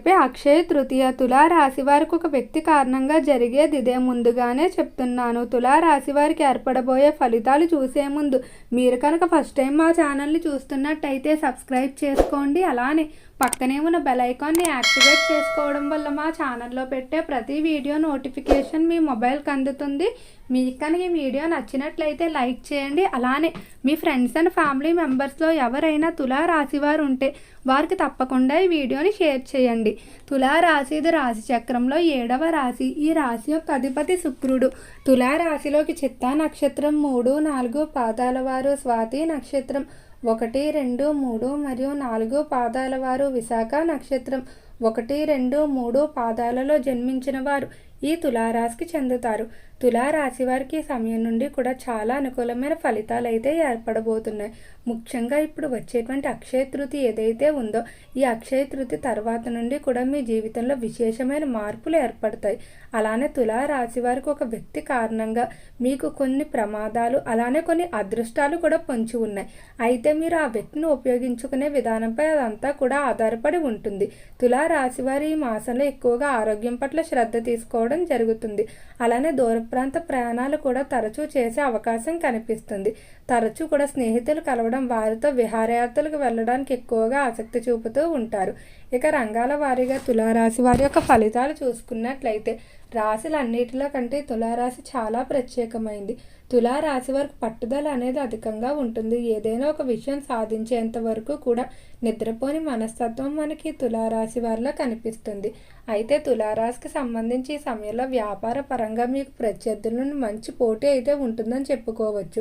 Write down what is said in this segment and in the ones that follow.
రేపే అక్షయ తృతీయ తులారాశి వారికి ఒక వ్యక్తి కారణంగా జరిగేది ఇదే ముందుగానే చెప్తున్నాను. తులారాశి వారికి ఏర్పడబోయే ఫలితాలు చూసే ముందు మీరు కనుక ఫస్ట్ టైం మా ఛానల్ని చూస్తున్నట్టయితే సబ్స్క్రైబ్ చేసుకోండి. అలానే పక్కనే ఉన్న బెల్ ఐకాన్ని యాక్టివేట్ చేసుకోవడం వల్ల మా ఛానల్లో పెట్టే ప్రతి వీడియో నోటిఫికేషన్ మీ మొబైల్కి అందుతుంది. మీకు కనుక ఈ వీడియో నచ్చినట్లయితే లైక్ చేయండి. అలానే మీ ఫ్రెండ్స్ అండ్ ఫ్యామిలీ మెంబర్స్లో ఎవరైనా తులా రాశివారు ఉంటే వారికి తప్పకుండా ఈ వీడియోని షేర్ చేయండి. తులా రాశి ఇది రాశి చక్రంలో ఏడవ రాశి. ఈ రాశి యొక్క అధిపతి శుక్రుడు. తులా రాశిలోకి చిత్తా నక్షత్రం మూడు నాలుగు పాదాల వారు స్వాతి నక్షత్రం ఒకటి రెండు మూడు మరియు నాలుగు పాదాల వారు విశాఖ నక్షత్రం. ఒకటి రెండు మూడు పాదాలలో జన్మించిన వారు. ఈ తులారాశికి చెందుతారు. తులారాశి వారికి ఈ సమయం నుండి కూడా చాలా అనుకూలమైన ఫలితాలు అయితే ఏర్పడబోతున్నాయి. ముఖ్యంగా ఇప్పుడు వచ్చేటువంటి అక్షయ తృతి ఏదైతే ఉందో ఈ అక్షయ తృతి తర్వాత నుండి కూడా మీ జీవితంలో విశేషమైన మార్పులు ఏర్పడతాయి. అలానే తులారాశి వారికి ఒక వ్యక్తి కారణంగా మీకు కొన్ని ప్రమాదాలు అలానే కొన్ని అదృష్టాలు కూడా పొంచి ఉన్నాయి. అయితే మీరు ఆ వ్యక్తిని ఉపయోగించుకునే విధానంపై అదంతా కూడా ఆధారపడి ఉంటుంది. తులారాశి వారి ఈ మాసంలో ఎక్కువగా ఆరోగ్యం పట్ల శ్రద్ధ తీసుకోవడం జరుగుతుంది. అలానే దూర ప్రాంత ప్రయాణాలు కూడా తరచూ చేసే అవకాశం కనిపిస్తుంది. తరచూ కూడా స్నేహితులు కలవడం వారితో విహారయాత్రలకు వెళ్ళడానికి ఎక్కువగా ఆసక్తి చూపుతూ ఉంటారు. ఇక రంగాల వారీగా తులారాశి వారి యొక్క ఫలితాలు చూసుకున్నట్లయితే రాశులన్నిటిలో కంటే తులారాశి చాలా ప్రత్యేకమైంది. తులారాశి వరకు పట్టుదల అనేది అధికంగా ఉంటుంది. ఏదైనా ఒక విషయం సాధించేంత వరకు కూడా నిద్రపోని మనస్తత్వం మనకి తులారాశి వారిలో కనిపిస్తుంది. అయితే తులారాశికి సంబంధించి ఈ సమయంలో వ్యాపార పరంగా మీకు ప్రత్యర్థులను మంచి పోటీ అయితే ఉంటుందని చెప్పుకోవచ్చు.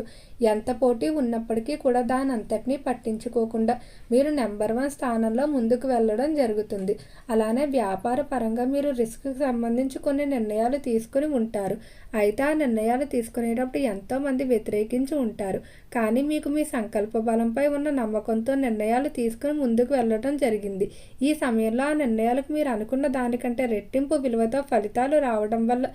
ఎంత పోటీ ఉన్నప్పటికీ కూడా దాని అంతటినీ పట్టించుకోకుండా మీరు నెంబర్ వన్ స్థానంలో ముందుకు వెళ్ళడం జరుగుతుంది. అలానే వ్యాపార పరంగా మీరు రిస్క్కి సంబంధించి కొన్ని నిర్ణయాలు తీసుకుని ఉంటారు. అయితే ఆ నిర్ణయాలు తీసుకునేటప్పుడు ఎంతోమంది వ్యతిరేకించి ఉంటారు. కానీ మీకు మీ సంకల్ప బలంపై ఉన్న నమ్మకంతో నిర్ణయాలు తీసుకుని ముందుకు వెళ్ళడం జరిగింది. ఈ సమయంలో ఆ నిర్ణయాలకు మీరు అనుకున్న దానికంటే రెట్టింపు విలువతో ఫలితాలు రావడం వల్ల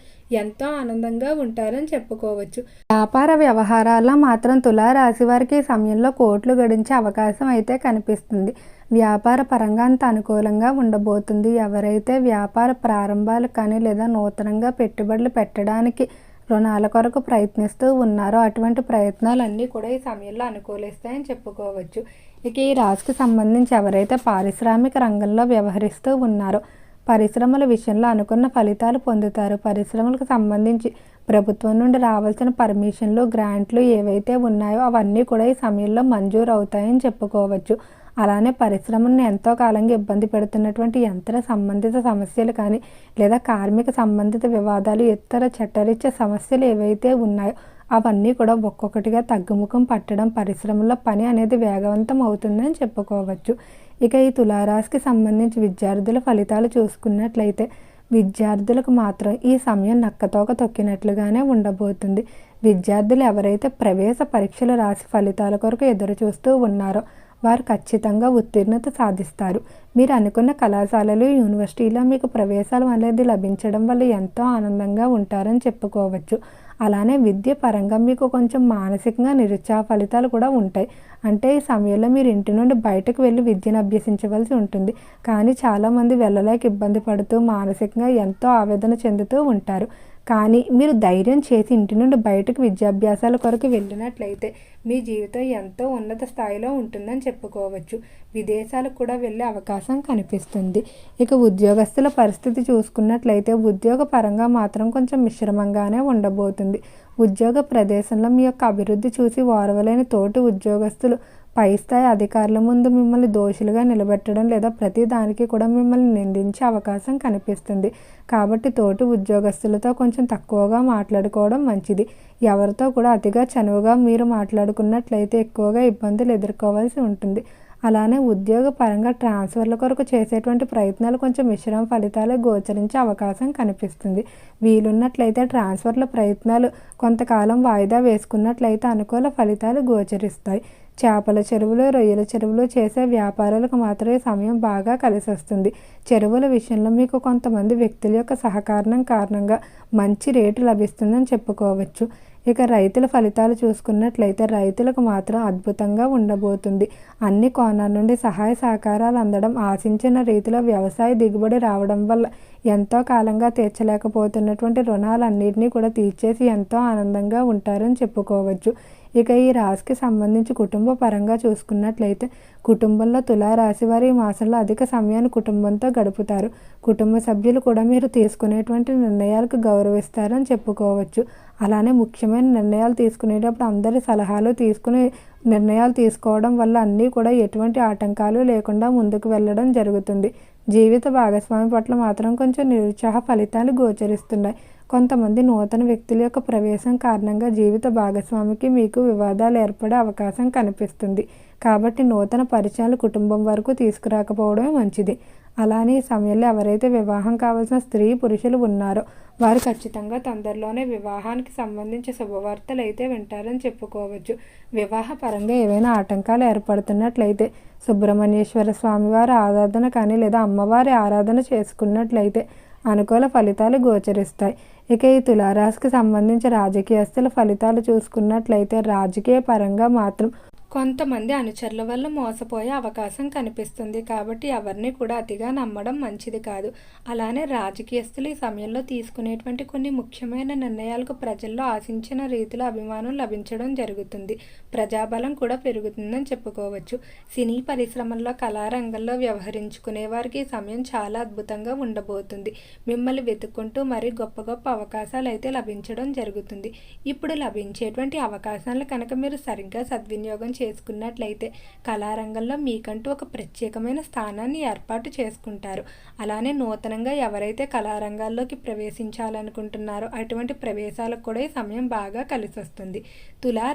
ఎంతో ఆనందంగా ఉంటారని చెప్పుకోవచ్చు. వ్యాపార వ్యవహారాల్లో మాత్రం తులారాశి వారికి ఈ సమయంలో కోట్లు గడించే అవకాశం అయితే కనిపిస్తుంది. వ్యాపార పరంగా అంత అనుకూలంగా ఉండబోతుంది. ఎవరైతే వ్యాపార ప్రారంభాలు కానీ లేదా నూతనంగా పెట్టుబడులు పెట్టడానికి రుణాల కొరకు ప్రయత్నిస్తూ ఉన్నారో అటువంటి ప్రయత్నాలన్నీ కూడా ఈ సమయంలో అనుకూలిస్తాయని చెప్పుకోవచ్చు. ఇక ఈ రాశికి సంబంధించి ఎవరైతే పారిశ్రామిక రంగంలో వ్యవహరిస్తూ ఉన్నారో పరిశ్రమల విషయంలో అనుకున్న ఫలితాలు పొందుతారు. పరిశ్రమలకు సంబంధించి ప్రభుత్వం నుండి రావాల్సిన పర్మిషన్లు గ్రాంట్లు ఏవైతే ఉన్నాయో అవన్నీ కూడా ఈ సమయంలో మంజూరు అవుతాయని చెప్పుకోవచ్చు. అలానే పరిశ్రమను ఎంతో కాలంగా ఇబ్బంది పెడుతున్నటువంటి యంత్ర సంబంధిత సమస్యలు కానీ లేదా కార్మిక సంబంధిత వివాదాలు ఇతర చట్టరిచ్చే సమస్యలు ఏవైతే ఉన్నాయో అవన్నీ కూడా ఒక్కొక్కటిగా తగ్గుముఖం పట్టడం పరిశ్రమలో పని అనేది వేగవంతం అవుతుందని చెప్పుకోవచ్చు. ఇక ఈ తులారాశికి సంబంధించి విద్యార్థుల ఫలితాలు చూసుకున్నట్లయితే విద్యార్థులకు మాత్రం ఈ సమయం నక్కతోక తొక్కినట్లుగానే ఉండబోతుంది. విద్యార్థులు ఎవరైతే ప్రవేశ పరీక్షలు రాసి ఫలితాల కొరకు ఎదురు చూస్తూ ఉన్నారో వారు ఖచ్చితంగా ఉత్తీర్ణత సాధిస్తారు. మీరు అనుకున్న కళాశాలలు యూనివర్సిటీలో మీకు ప్రవేశాలు అనేది లభించడం వల్ల ఎంతో ఆనందంగా ఉంటారని చెప్పుకోవచ్చు. అలానే విద్య పరంగా మీకు కొంచెం మానసికంగా నిరుత్సాహ ఫలితాలు కూడా ఉంటాయి. అంటే ఈ సమయంలో మీరు ఇంటి నుండి బయటకు వెళ్ళి విద్యను అభ్యసించవలసి ఉంటుంది. కానీ చాలామంది వెళ్ళలేక ఇబ్బంది పడుతూ మానసికంగా ఎంతో ఆవేదన చెందుతూ ఉంటారు. కానీ మీరు ధైర్యం చేసి ఇంటి నుండి బయటకు విద్యాభ్యాసాల కొరకు వెళ్ళినట్లయితే మీ జీవితం ఎంతో ఉన్నత స్థాయిలో ఉంటుందని చెప్పుకోవచ్చు. విదేశాలకు కూడా వెళ్ళే అవకాశం కనిపిస్తుంది. ఇక ఉద్యోగస్తుల పరిస్థితి చూసుకున్నట్లయితే ఉద్యోగ పరంగా మాత్రం కొంచెం మిశ్రమంగానే ఉండబోతుంది. ఉద్యోగ ప్రదేశంలో మీ యొక్క అభివృద్ధి చూసి ఓర్వలేని తోటి ఉద్యోగస్తులు పై స్థాయి అధికారుల ముందు మిమ్మల్ని దోషులుగా నిలబెట్టడం లేదా ప్రతి దానికి కూడా మిమ్మల్ని నిందించే అవకాశం కనిపిస్తుంది. కాబట్టి తోటి ఉద్యోగస్తులతో కొంచెం తక్కువగా మాట్లాడుకోవడం మంచిది. ఎవరితో కూడా అతిగా చనువుగా మీరు మాట్లాడుకున్నట్లయితే ఎక్కువగా ఇబ్బందులు ఎదుర్కోవాల్సి ఉంటుంది. అలానే ఉద్యోగ పరంగా ట్రాన్స్ఫర్ల కొరకు చేసేటువంటి ప్రయత్నాలు కొంచెం మిశ్రమ ఫలితాలు గోచరించే అవకాశం కనిపిస్తుంది. వీలున్నట్లయితే ట్రాన్స్ఫర్ల ప్రయత్నాలు కొంతకాలం వాయిదా వేసుకున్నట్లయితే అనుకూల ఫలితాలు గోచరిస్తాయి. చేపల చెరువులు రొయ్యల చెరువులు చేసే వ్యాపారులకు మాత్రమే సమయం బాగా కలిసి వస్తుంది చెరువుల విషయంలో మీకు కొంతమంది వ్యక్తుల యొక్క సహకారం కారణంగా మంచి రేటు లభిస్తుందని చెప్పుకోవచ్చు. ఇక రైతుల ఫలితాలు చూసుకున్నట్లయితే రైతులకు మాత్రం అద్భుతంగా ఉండబోతుంది. అన్ని కోణాల నుండి సహాయ సహకారాలు అందడం ఆశించిన రీతిలో వ్యవసాయ దిగుబడి రావడం వల్ల ఎంతో కాలంగా తీర్చలేకపోతున్నటువంటి రుణాలన్నింటినీ కూడా తీర్చేసి ఎంతో ఆనందంగా ఉంటారని చెప్పుకోవచ్చు. ఇక ఈ రాశికి సంబంధించి కుటుంబ పరంగా చూసుకున్నట్లయితే కుటుంబంలో తులారాశి వారి ఈ మాసంలో అధిక సమయాన్ని కుటుంబంతో గడుపుతారు. కుటుంబ సభ్యులు కూడా మీరు తీసుకునేటువంటి నిర్ణయాలకు గౌరవిస్తారని చెప్పుకోవచ్చు. అలానే ముఖ్యమైన నిర్ణయాలు తీసుకునేటప్పుడు అందరి సలహాలు తీసుకుని నిర్ణయాలు తీసుకోవడం వల్ల అన్నీ కూడా ఎటువంటి ఆటంకాలు లేకుండా ముందుకు వెళ్ళడం జరుగుతుంది. జీవిత భాగస్వామి పట్ల మాత్రం కొంచెం నిరుత్సాహ ఫలితాలు గోచరిస్తున్నాయి. కొంతమంది నూతన వ్యక్తుల యొక్క ప్రవేశం కారణంగా జీవిత భాగస్వామికి మీకు వివాదాలు ఏర్పడే అవకాశం కనిపిస్తుంది. కాబట్టి నూతన పరిచయాలు కుటుంబం వరకు తీసుకురాకపోవడమే మంచిది. అలానే ఈ సమయంలో ఎవరైతే వివాహం కావాల్సిన స్త్రీ పురుషులు ఉన్నారో వారు ఖచ్చితంగా తొందరలోనే వివాహానికి సంబంధించి శుభవార్తలు అయితే వింటారని చెప్పుకోవచ్చు. వివాహ పరంగా ఏవైనా ఆటంకాలు ఏర్పడుతున్నట్లయితే సుబ్రహ్మణ్యేశ్వర స్వామివారి ఆరాధన కానీ లేదా అమ్మవారి ఆరాధన చేసుకున్నట్లయితే అనుకూల ఫలితాలు గోచరిస్తాయి. ఇక ఈ తులారాశికి సంబంధించి రాజకీయస్తుల ఫలితాలు చూసుకున్నట్లయితే రాజకీయ పరంగా మాత్రం కొంతమంది అనుచరుల వల్ల మోసపోయే అవకాశం కనిపిస్తుంది కాబట్టి ఎవరిని కూడా అతిగా నమ్మడం మంచిది కాదు. అలానే రాజకీయస్తులు ఈ సమయంలో తీసుకునేటువంటి కొన్ని ముఖ్యమైన నిర్ణయాలకు ప్రజల్లో ఆశించిన రీతిలో అభిమానం లభించడం జరుగుతుంది. ప్రజాబలం కూడా పెరుగుతుందని చెప్పుకోవచ్చు. సినీ పరిశ్రమల్లో కళారంగంలో వ్యవహరించుకునే వారికి ఈ సమయం చాలా అద్భుతంగా ఉండబోతుంది. మిమ్మల్ని వెతుక్కుంటూ మరి గొప్ప గొప్ప అవకాశాలు అయితే లభించడం జరుగుతుంది. ఇప్పుడు లభించేటువంటి అవకాశాలను కనుక మీరు సరిగ్గా సద్వినియోగం చేసుకున్నట్లయితే కళారంగంలో మీకంటూ ఒక ప్రత్యేకమైన స్థానాన్ని ఏర్పాటు చేసుకుంటారు. అలానే నూతనంగా ఎవరైతే కళారంగాల్లోకి ప్రవేశించాలనుకుంటున్నారో అటువంటి ప్రవేశాలకు కూడా ఈ సమయం బాగా కలిసి వస్తుంది తులా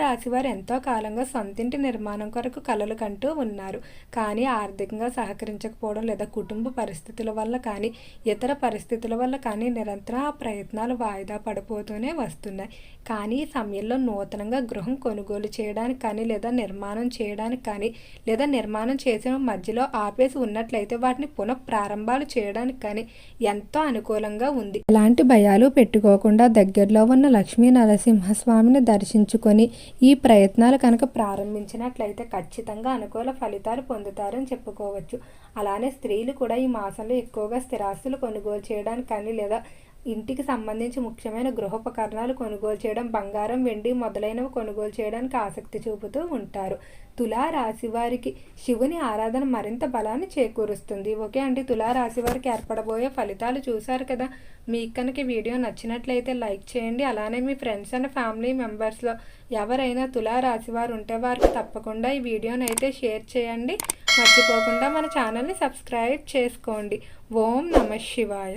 ఎంతో కాలంగా సొంతింటి నిర్మాణం కొరకు కలలు కంటూ ఉన్నారు. కానీ ఆర్థికంగా సహకరించకపోవడం లేదా కుటుంబ పరిస్థితుల వల్ల కానీ ఇతర పరిస్థితుల వల్ల కానీ నిరంతరం ఆ ప్రయత్నాలు వాయిదా పడిపోతూనే వస్తున్నాయి. కానీ ఈ సమయంలో నూతనంగా గృహం కొనుగోలు చేయడానికి కానీ లేదా నిర్మాణం నిర్మాణం చేయడానికి కానీ లేదా నిర్మాణం చేసిన మధ్యలో ఆపేసి ఉన్నట్లయితే వాటిని పునః ప్రారంభాలు చేయడానికి కానీ ఎంతో అనుకూలంగా ఉంది. ఎలాంటి భయాలు పెట్టుకోకుండా దగ్గరలో ఉన్న లక్ష్మీ నరసింహస్వామిని దర్శించుకొని ఈ ప్రయత్నాలు కనుక ప్రారంభించినట్లయితే ఖచ్చితంగా అనుకూల ఫలితాలు పొందుతారని చెప్పుకోవచ్చు. అలానే స్త్రీలు కూడా ఈ మాసంలో ఎక్కువగా స్థిరాస్తులు కొనుగోలు చేయడానికి కానీ లేదా ఇంటికి సంబంధించి ముఖ్యమైన గృహోపకరణాలు కొనుగోలు చేయడం బంగారం వెండి మొదలైనవి కొనుగోలు చేయడానికి ఆసక్తి చూపుతూ ఉంటారు. తులా రాశి వారికి శివుని ఆరాధన మరింత బలాన్ని చేకూరుస్తుంది. ఓకే అండి తులా రాశి వారికి ఏర్పడబోయే ఫలితాలు చూశారు కదా? మీకు కనుక వీడియో నచ్చినట్లయితే లైక్ చేయండి. అలానే మీ ఫ్రెండ్స్ అండ్ ఫ్యామిలీ మెంబర్స్లో ఎవరైనా తులా రాశి వారు ఉంటే వారికి తప్పకుండా ఈ వీడియోని అయితే షేర్ చేయండి. మర్చిపోకుండా మన ఛానల్ని సబ్స్క్రైబ్ చేసుకోండి. ఓం నమ శివాయ.